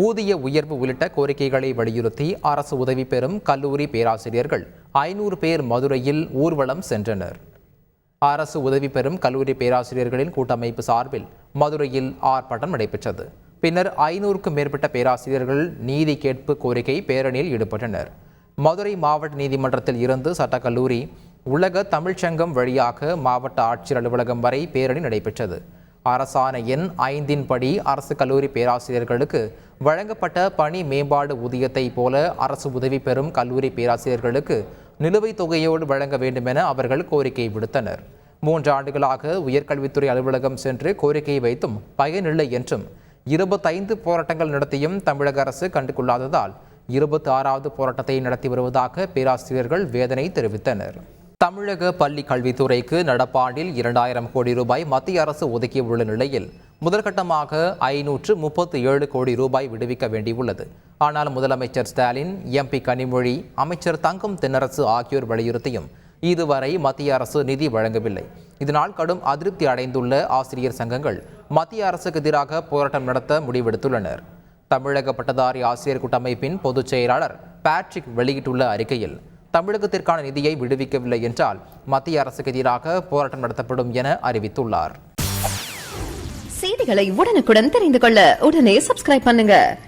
ஊதிய உயர்வு உள்ளிட்ட கோரிக்கைகளை வலியுறுத்தி அரசு உதவி பெறும் கல்லூரி பேராசிரியர்கள். ஐநூறு பேர் மதுரையில் ஊர்வலம் சென்றனர். அரசு உதவி பெறும் கல்லூரி பேராசிரியர்களின் கூட்டமைப்பு சார்பில் மதுரையில் ஆர்ப்பாட்டம் நடைபெற்றது. பின்னர் ஐநூறுக்கும் மேற்பட்ட பேராசிரியர்கள் நீதி கேட்பு கோரிக்கை பேரணியில் ஈடுபட்டனர். மதுரை மாவட்ட நீதிமன்றத்தில் இருந்து சட்டக்கல்லூரி உலக தமிழ்ச்சங்கம் வழியாக மாவட்ட ஆட்சியர் அலுவலகம் வரை பேரணி நடைபெற்றது. அரசாணை எண் ஐந்தின் படி அரசு கல்லூரி பேராசிரியர்களுக்கு வழங்கப்பட்ட பணி மேம்பாடு ஊதியத்தை போல அரசு உதவி பெறும் கல்லூரி பேராசிரியர்களுக்கு நிலுவைத் தொகையோடு வழங்க வேண்டும் என அவர்கள் கோரிக்கை விடுத்தனர். மூன்று ஆண்டுகளாக உயர்கல்வித்துறை அலுவலகம் சென்று கோரிக்கை வைத்தும் பயனில்லை என்றும் இருபத்தைந்து போராட்டங்கள் நடத்தியும் தமிழக அரசு கண்டுகொள்ளாததால் இருபத்தி ஆறாவது போராட்டத்தை நடத்தி வருவதாக பேராசிரியர்கள் வேதனை தெரிவித்தனர். தமிழக பள்ளி கல்வித்துறைக்கு நடப்பாண்டில் இரண்டாயிரம் கோடி ரூபாய் மத்திய அரசு ஒதுக்கியுள்ள நிலையில் முதற்கட்டமாக ஐநூற்று முப்பத்தி ஏழு கோடி ரூபாய் விடுவிக்க வேண்டியுள்ளது. ஆனால் முதலமைச்சர் ஸ்டாலின் எம்பி கனிமொழி அமைச்சர் தங்கம் தென்னரசு ஆகியோர் வலியுறுத்தியும் இதுவரை மத்திய அரசு நிதி வழங்கவில்லை. இதனால் கடும் அதிருப்தி அடைந்துள்ள ஆசிரியர் சங்கங்கள் மத்திய அரசுக்கு எதிராக போராட்டம் நடத்த முடிவெடுத்துள்ளனர். தமிழக பட்டதாரி ஆசிரியர் கூட்டமைப்பின் பொதுச் செயலாளர் பேட்ரிக் வெளியிட்டுள்ள அறிக்கையில் தமிழகத்திற்கான நிதியை விடுவிக்கவில்லை என்றால் மத்திய அரசுக்கு எதிராக போராட்டம் நடத்தப்படும் என அறிவித்துள்ளார். செய்திகளை உடனுக்குடன் தெரிந்து கொள்ள உடனே சப்ஸ்கிரைப் பண்ணுங்க.